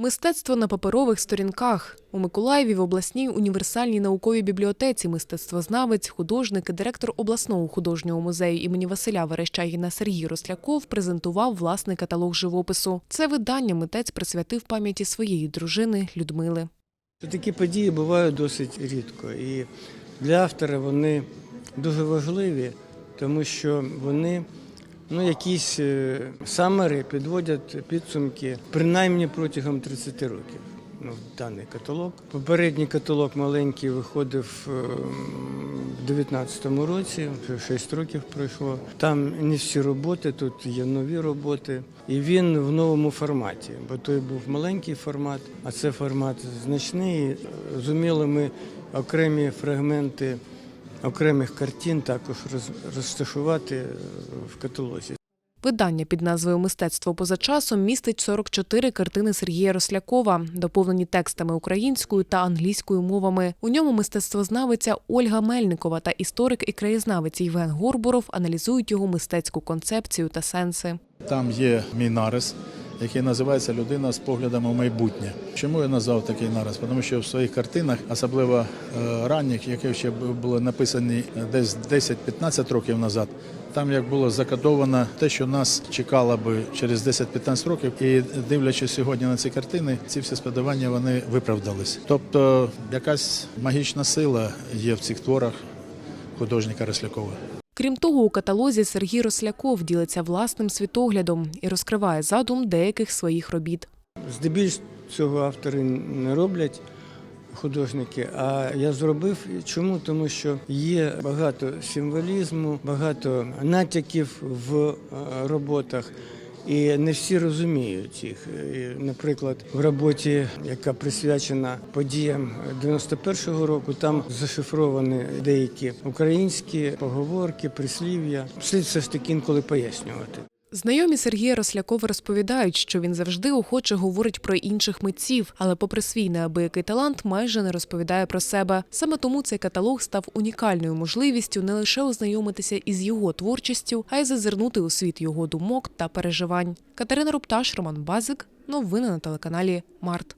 Мистецтво на паперових сторінках у Миколаєві в обласній універсальній науковій бібліотеці мистецтвознавець, художник і директор обласного художнього музею імені Василя Верещагіна Сергій Росляков презентував власний каталог живопису. Це видання митець присвятив пам'яті своєї дружини Людмили. Такі події бувають досить рідко. І для автора вони дуже важливі, тому що вони ну, якісь е, самери підводять підсумки принаймні протягом 30 років. Ну, даний каталог. Попередній каталог маленький виходив е, в 19-му році, вже 6 років пройшло. Там не всі роботи, тут є нові роботи. І він в новому форматі, бо той був маленький формат, а це формат значний. Зуміли ми окремі фрагменти окремих картин також розташувати в каталозі. Видання під назвою Мистецтво поза часом містить 44 картини Сергія Рослякова, доповнені текстами українською та англійською мовами. У ньому мистецтвознавиця Ольга Мельникова та історик і краєзнавець Євген Горбуров аналізують його мистецьку концепцію та сенси. Там є мій нарис, який називається Людина з поглядами в майбутнє. Чому я назвав такий нарис? Тому що в своїх картинах, особливо е, ранніх, які ще були написані десь 10-15 років назад, там як було закодовано те, що нас чекало би через 10-15 років, і дивлячись сьогодні на ці картини, ці всі сподівання вони виправдались. Тобто якась магічна сила є в цих творах художника Рослякова. Крім того, у каталозі Сергій Росляков ділиться власним світоглядом і розкриває задум деяких своїх робіт. Здебільшого автори не роблять художники, а я зробив. Чому? Тому що є багато символізму, багато натяків в е, роботах. І не всі розуміють їх. Наприклад, в роботі, яка присвячена подіям 91-го року, там зашифровані деякі українські поговорки, прислів'я. Слід все ж таки інколи пояснювати. Знайомі Сергія Рослякова розповідають, що він завжди охоче говорить про інших митців, але, попри свій неабиякий талант, майже не розповідає про себе. Саме тому цей каталог став унікальною можливістю не лише ознайомитися із його творчістю, а й зазирнути у світ його думок та переживань. Катерина Рупташ, Роман Базик. Новини на телеканалі Март.